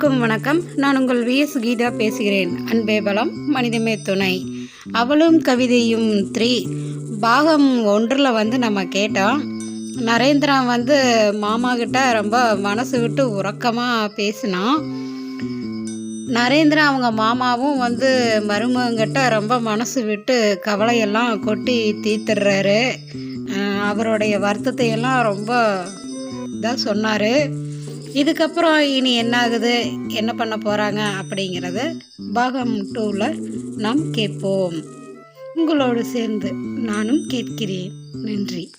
எல்லோருக்கும் வணக்கம். நான் உங்கள் விஎஸ் கீதா பேசுகிறேன். அன்பே பலம் மனிதமே துணை. அவளும் கவிதையும் த்ரீ. பாகம் ஒன்றில் வந்து நம்ம கேட்டோம் நரேந்திரா வந்து மாமா கிட்ட ரொம்ப மனசு விட்டு உறக்கமாக பேசினான் நரேந்திரா அவங்க மாமாவும் வந்து மருமகங்கிட்ட ரொம்ப மனசு விட்டு கவலையெல்லாம் கொட்டி தீர்த்துடுறாரு. அவருடைய வருத்தத்தையெல்லாம் ரொம்ப இதாக சொன்னார். இதுக்கப்புறம் இனி என்ன ஆகுது என்ன பண்ண போகிறாங்க அப்படிங்கிறத பாகம் டூவில் நாம் கேட்போம். உங்களோடு சேர்ந்து நானும் கேட்கிறேன். நன்றி.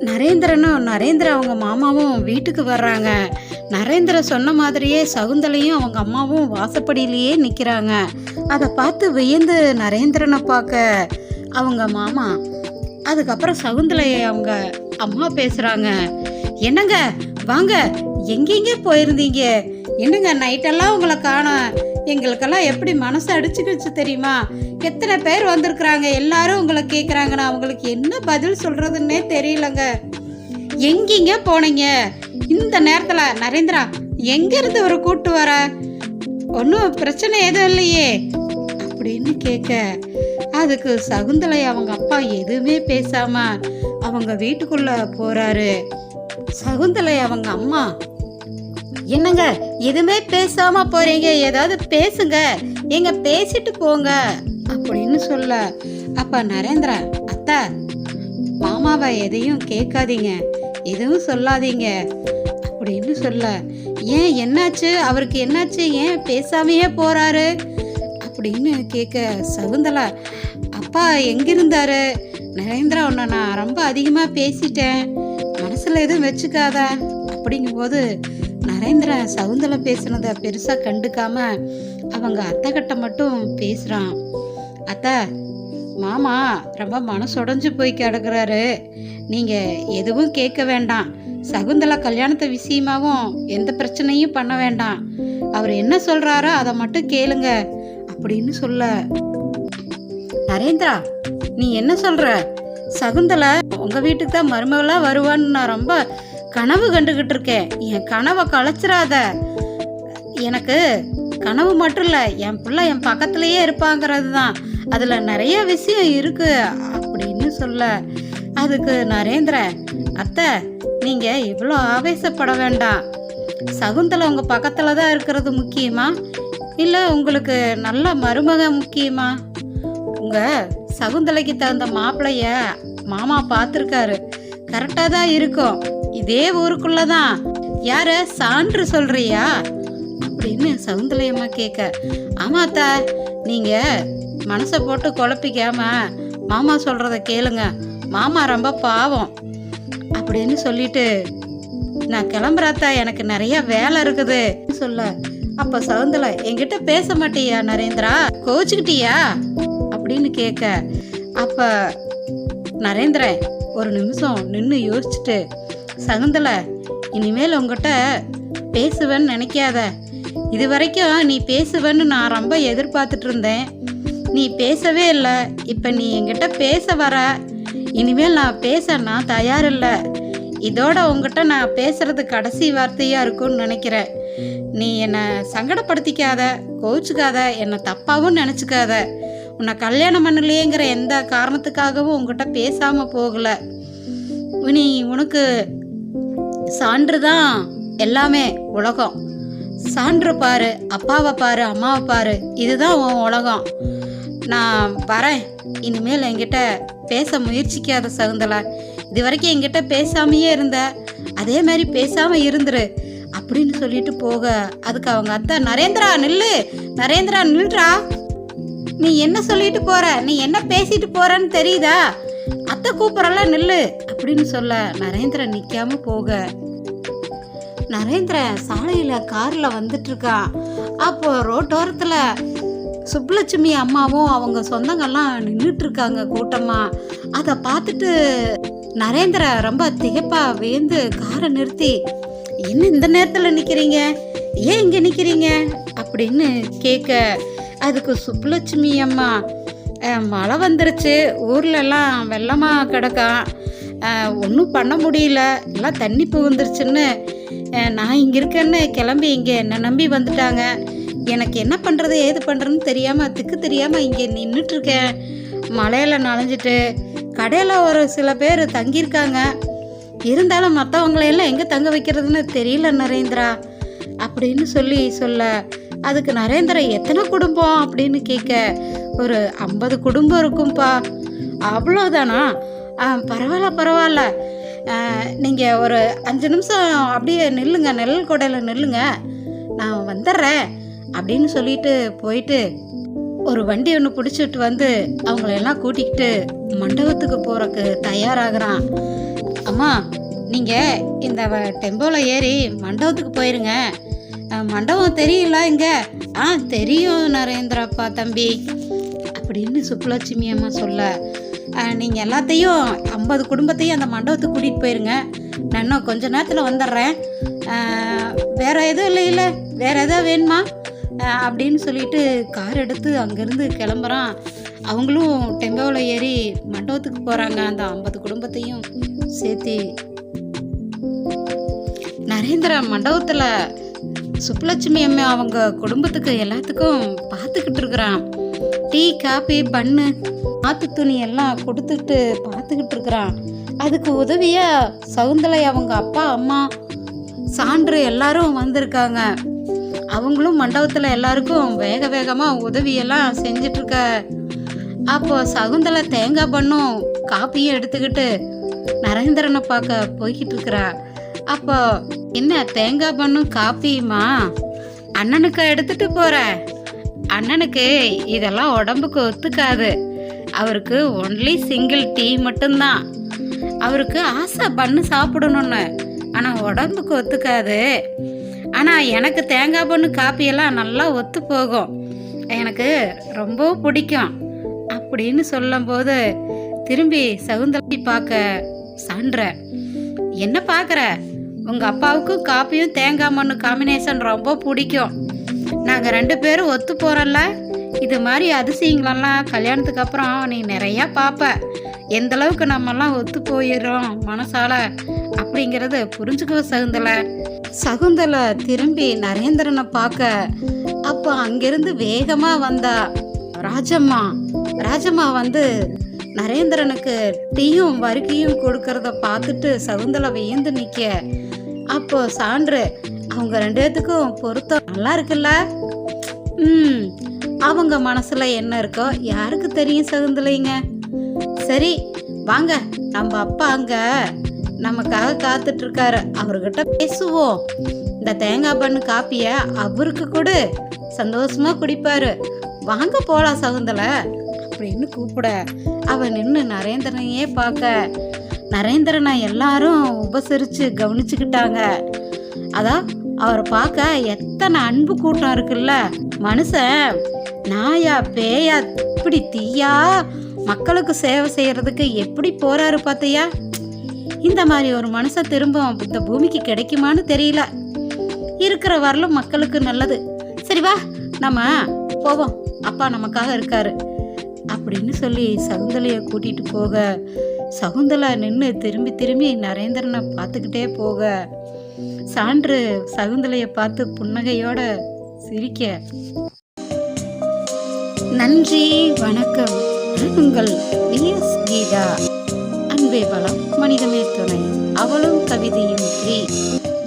நரேந்திரனும் நரேந்திர அவங்க மாமாவும் வீட்டுக்கு வர்றாங்க. நரேந்திர சொன்ன மாதிரியே சகுந்தலையும் அவங்க அம்மாவும் வாசப்படியிலேயே நிற்கிறாங்க அதை பார்த்து வியந்து நரேந்திரனை பார்க்க அவங்க மாமா அதுக்கப்புறம் சகுந்தலையை அவங்க அம்மா பேசுகிறாங்க என்னங்க? வாங்க. எங்கெங்கே போயிருந்தீங்க? என்னங்க நைட்டெல்லாம் உங்களை காணோம். எங்களுக்கெல்லாம் எப்படி மனசு அடிச்சுக்கிச்சு தெரியுமா? எத்தனை பேர் வந்திருக்கிறாங்க? எல்லாரும் உங்களை கேட்குறாங்க நான் அவங்களுக்கு என்ன பதில் சொல்கிறதுன்னே தெரியலங்க. எங்கெங்க போனீங்க? இந்த நேரத்தில் நரேந்திரா எங்கேருந்து ஒரு கூட்டு வர? ஒன்றும் பிரச்சனை எதுவும் இல்லையே. அப்படின்னு கேட்க அதுக்கு சகுந்தலை அவங்க அப்பா எதுவுமே பேசாமல் அவங்க வீட்டுக்குள்ள போறாரு. சகுந்தலை அவங்க அம்மா என்னங்க எதுவுமே பேசாம போறீங்க? ஏதாவது பேசுங்க. எங்க பேசிட்டு போங்க. அப்படின்னு சொல்ல அப்ப நரேந்திரா அத்தா மாமாவை எதையும் கேட்காதீங்க. எதுவும் சொல்லாதீங்க. அப்படின்னு சொல்ல ஏன் என்னாச்சு? அவருக்கு என்னாச்சு? ஏன் பேசாமையே போறாரு? அப்படின்னு கேட்க சகுந்தலா அப்பா எங்கிருந்தாரு? நரேந்திரா உன்னை நான் ரொம்ப அதிகமாக பேசிட்டேன். மனசில் எதுவும் வச்சுக்காத. அப்படிங்கும்போது நரேந்திரா சகுந்தலா பேசுனதை பெருசாக கண்டுக்காம அவங்க அத்தை கிட்ட மட்டும் பேசுகிறான் அத்தை மாமா ரொம்ப மனசுடைஞ்சு போய் கிடக்குறாரு. நீங்கள் எதுவும் கேட்க வேண்டாம். சகுந்தலா கல்யாணத்தை விஷயமாவும் எந்த பிரச்சனையும் பண்ண வேண்டாம். அவர் என்ன சொல்கிறாரோ அதை மட்டும் கேளுங்க. அப்படின்னு சொல்ல. நரேந்திரா நீ என்ன சொல்ற? சகுந்தலை உங்க வீட்டுக்கு தான் மருமகளா வருவான்னு நான் ரொம்ப கனவு கண்டுகிட்டு இருக்கேன். என் கனவை கலைச்சிராத. எனக்கு கனவு மட்டும் இல்லை என் பிள்ளை என் பக்கத்துலயே இருப்பாங்கிறது தான் அதில் நிறைய விஷயம் இருக்கு அப்படின்னு சொல்ல. அதுக்கு நரேந்திர அத்தை நீங்கள் இவ்வளோ ஆவேசப்பட வேண்டாம். சகுந்தலை உங்கள் பக்கத்தில் தான் இருக்கிறது முக்கியமா? இல்லை உங்களுக்கு நல்ல மருமக முக்கியமா? உங்கள் சகுந்தலைக்கு தகுந்த மாப்பிளைய மாமா பார்த்துருக்காரு. கரெக்டாக தான் இருக்கும். இதே ஊருக்குள்ள தான் யார சான்று சொல்றியா? அப்படின்னு சகுந்தலையம்மா கேட்க ஆமாத்தா நீங்கள் மனசை போட்டு குழப்பிக்காம மாமா சொல்கிறத கேளுங்க. மாமா ரொம்ப பாவம். அப்படின்னு சொல்லிட்டு நான் கிளம்புறாத்தா எனக்கு நிறைய வேலை இருக்குது. சொல்ல அப்ப சகுந்தலா என்கிட்ட பேச மாட்டியா நரேந்திரா? கோச்சுக்கிட்டியா? அப்படின்னு கேட்க அப்ப நரேந்திரன் ஒரு நிமிஷம் நின்று யோசிச்சுட்டு சகுந்தலை இனிமேல் உங்ககிட்ட பேசுவேன்னு நினைக்காத. இது வரைக்கும் நீ பேசுவேன்னு நான் ரொம்ப எதிர்பார்த்துட்டு இருந்தேன் நீ பேசவே இல்லை. இப்போ நீ என்கிட்ட பேச வர. இனிமேல் நான் பேச நான் தயாரில்லை. இதோட உங்ககிட்ட நான் பேசுறது கடைசி வார்த்தையாக இருக்கும்னு நினைக்கிறேன். நீ என்னை சங்கடப்படுத்திக்காத கோவிச்சுக்காத என்னை தப்பாகவும் நினச்சிக்காத. உன்னை கல்யாணம் பண்ணலையேங்கிற எந்த காரணத்துக்காகவும் உங்ககிட்ட பேசாமல் போகலை. நீ உனக்கு சான்று தான் எல்லாமே உலகம். சான்று பாரு அப்பாவை பாரு அம்மாவை பாரு இதுதான் உன் உலகம். நான் வரேன். இனிமேல் என்கிட்ட பேச முயற்சிக்காத சகுந்தலா. இது வரைக்கும் என்கிட்ட பேசாமையே இருந்த. அதே மாதிரி பேசாமல் இருந்துரு அப்படின்னு சொல்லிட்டு போக. அதுக்கு அவங்க அத்தை நரேந்திரா நில்லு. நரேந்திரா நில்றா. நீ என்ன சொல்லிட்டு போற? நீ என்ன பேசிட்டு போறன்னு தெரியுதா? அத்தை கூப்பிடல நில்லு அப்படின்னு சொல்ல நரேந்திரன் நிக்காம போக. நரேந்திரன் சாலையில கார்ல வந்துட்டு இருக்கான் அப்போ ரோட்டோரத்துல சுப்புலட்சுமி அம்மாவும் அவங்க சொந்தங்கள்லாம் நின்றுட்டு இருக்காங்க கூட்டமா. அதை பார்த்துட்டு நரேந்திர ரொம்ப திகைப்பா வியந்து காரை நிறுத்தி என்ன இந்த நேரத்தில் நிற்கிறீங்க ஏன் இங்கே நிற்கிறீங்க அப்படின்னு கேட்க அதுக்கு சுப்புலட்சுமி அம்மா மழை வந்துருச்சு. ஊர்லெல்லாம் வெள்ளமாக கிடக்கும் ஒன்றும் பண்ண முடியல. எல்லாம் தண்ணி புகுந்துருச்சுன்னு நான் இங்கே இருக்கேன்னு கிளம்பி இங்கே என்னை நம்பி வந்துட்டாங்க. எனக்கு என்ன பண்ணுறது ஏது பண்ணுறதுன்னு தெரியாமல் திக்கு தெரியாமல் இங்கே நின்றுட்டுருக்கேன் மழையில் நனைஞ்சிட்டு கடையில் ஒரு சில பேர் தங்கியிருக்காங்க. இருந்தாலும் மற்றவங்களையெல்லாம் எங்கே தங்க வைக்கிறதுன்னு தெரியல நரேந்திரா. அப்படின்னு சொல்லி சொல்ல அதுக்கு நரேந்திரா எத்தனை குடும்பம் அப்படின்னு கேட்க ஒரு ஐம்பது குடும்பம் இருக்கும்ப்பா அவ்வளோதானா ஆ, பரவாயில்ல பரவாயில்ல. நீங்கள் ஒரு அஞ்சு நிமிஷம் அப்படியே நில்லுங்க நெல் கொடையில் நில்லுங்க. நான் வந்துடுறேன் அப்படின்னு சொல்லிட்டு போயிட்டு ஒரு வண்டி ஒன்று பிடிச்சிட்டு வந்து அவங்களெல்லாம் கூட்டிக்கிட்டு மண்டபத்துக்கு போகிறக்கு தயாராகிறான். அம்மா நீங்கள் இந்த டெம்போவில் ஏறி மண்டபத்துக்கு போயிருங்க. மண்டபம் தெரியல இங்கே. ஆ தெரியும் நரேந்திராப்பா தம்பி. அப்படின்னு சுப்புலட்சுமி அம்மா சொல்ல. நீங்கள் எல்லாத்தையும் ஐம்பது குடும்பத்தையும் அந்த மண்டபத்துக்கு கூட்டிகிட்டு போயிருங்க. நான் இன்னும் கொஞ்ச நேரத்தில் வந்துடுறேன். வேறு எதுவும் இல்லை இல்லை. வேறு எதாவது வேணுமா? அப்படின்னு சொல்லிட்டு கார் எடுத்து அங்கேருந்து கிளம்புறான். அவங்களும் டெம்போவில் ஏறி மண்டபத்துக்கு போகிறாங்க அந்த ஐம்பது குடும்பத்தையும் சேர்த்து. நரேந்திர மண்டபத்தில் சுப்புலட்சுமி அம்மா அவங்க குடும்பத்துக்கு எல்லாத்துக்கும் பார்த்துக்கிட்டு இருக்கிறான். டீ காபி பன்னு ஆத்து துணி எல்லாம் கொடுத்துட்டு பார்த்துக்கிட்டு இருக்கிறான். அதுக்கு உதவியா சவுந்தலை அவங்க அப்பா அம்மா சான்று எல்லாரும் வந்திருக்காங்க. அவங்களும் மண்டபத்தில் எல்லாருக்கும் வேக வேகமாக உதவியெல்லாம் செஞ்சிட்ருக்க அப்போ சகுந்தலை தேங்காய் பண்ணும் காப்பியும் எடுத்துக்கிட்டு நரேந்திரனை பார்க்க போய்கிட்டு இருக்கிறா. அப்போ என்ன தேங்காய் பண்ணும் காப்பியுமா? அண்ணனுக்கு எடுத்துட்டு போற. அண்ணனுக்கு இதெல்லாம் உடம்புக்கு ஒத்துக்காது. அவருக்கு ஒன்லி சிங்கிள் டீ மட்டும்தான். அவருக்கு ஆசை பண்ணு சாப்பிடணும்னு. ஆனால் உடம்புக்கு ஒத்துக்காது. ஆனால் எனக்கு தேங்காய் பண்ணு காப்பியெல்லாம் நல்லா ஒத்து போகும். எனக்கு ரொம்ப பிடிக்கும். அப்படின்னு சொல்லும்போது திரும்பி சகுந்தலை பார்க்க சான்ற என்ன பார்க்குற? உங்கள் அப்பாவுக்கும் காப்பியும் தேங்காய் மண்ணு காம்பினேஷன் ரொம்ப பிடிக்கும். நாங்கள் ரெண்டு பேரும் ஒத்து போகிறோம்ல இது மாதிரி அதிசயங்களெல்லாம் கல்யாணத்துக்கு அப்புறம் நீ நிறையா பார்ப்ப எந்த அளவுக்கு நம்மெல்லாம் ஒத்து போயிடுறோம் மனசால அப்படிங்கிறத புரிஞ்சுக்கோ சகுந்தலை. சகுந்தலை திரும்பி நரேந்திரனை பார்க்க அப்போ அங்கிருந்து வேகமாக வந்தா ராஜம்மா ராஜம்மா வந்து நரேந்திரனுக்கு டீயும் வருகையும் கொடுக்கறத பார்த்துட்டு சகுந்தலை வியந்து நிற்க அப்போ சான்று அவங்க ரெண்டு பேத்துக்கும் பொருத்தம் நல்லா இருக்குல்ல? ம் அவங்க மனசுல என்ன இருக்கோ யாருக்கு தெரியும் சகுந்தலைங்க? சரி வாங்க நம்ம அப்பா அங்க நமக்காக காத்துட்டு இருக்காரு அவர்கிட்ட பேசுவோம். இந்த தேங்காய் பண்ணு காப்பிய அவருக்கு கொடு. சந்தோஷமா குடிப்பாரு. வாங்க போலாம் சகுந்தலை. அப்படின்னு கூப்பிட அவன் நின்று நரேந்திரனையே பார்க்க. நரேந்திரனை எல்லாரும் உபசரித்து கவனிச்சுக்கிட்டாங்க. அதான் அவரை பார்க்க எத்தனை அன்பு கூட்டம் இருக்குல்ல. மனுஷன் நாயா பேயா இப்படி தீயா மக்களுக்கு சேவை செய்கிறதுக்கு எப்படி போகிறாரு பார்த்தியா இந்த மாதிரி ஒரு மனுஷன் திரும்ப இந்த பூமிக்கு கிடைக்குமான்னு தெரியல. இருக்கிற வரலும் மக்களுக்கு நல்லது. சரி வா நம்ம போவோம். அப்பா நமக்காக இருக்காரு. அப்படின்னு சொல்லி சகுந்தலையை கூட்டிகிட்டு போக சகுந்தலா நின்று திரும்பி திரும்பி நரேந்திரனை பார்த்துக்கிட்டே போக. சான்று சகுந்தலையை பார்த்து புன்னகையோட சிரிக்க. நன்றி வணக்கம். உங்கள் விஎஸ் கீதா. அன்பே பலம் மனிதமே துணை. அவளும் கவிதையும் த்ரீ.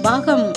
பாகம்